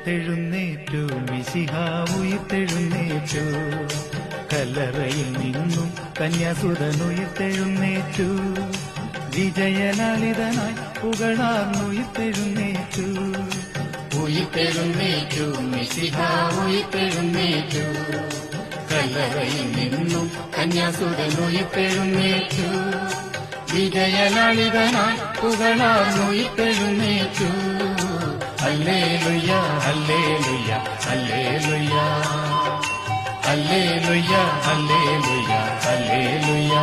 ഉയർത്തെഴുന്നേറ്റു മിശിഹ ഉയർത്തെഴുന്നേറ്റു. കല്ലറയിൽ നിന്നും കന്യാസുരൻ ഉയർത്തെഴുന്നേറ്റു. വിജയലളിതനായി പുകളാർന്നുയർത്തെഴുന്നേറ്റു ഉയർത്തെഴുന്നേറ്റു. മിശിഹ ഉയർത്തെഴുന്നേറ്റു. കല്ലറയിൽ നിന്നും കന്യാസുരൻ ഉയർത്തെഴുന്നേറ്റു. വിജയലളിതനായി പുകളാർന്നുയർത്തെഴുന്നേറ്റു హల్లే లుయ్యా హల్లే లుయ్యా హల్లే లుయ్యా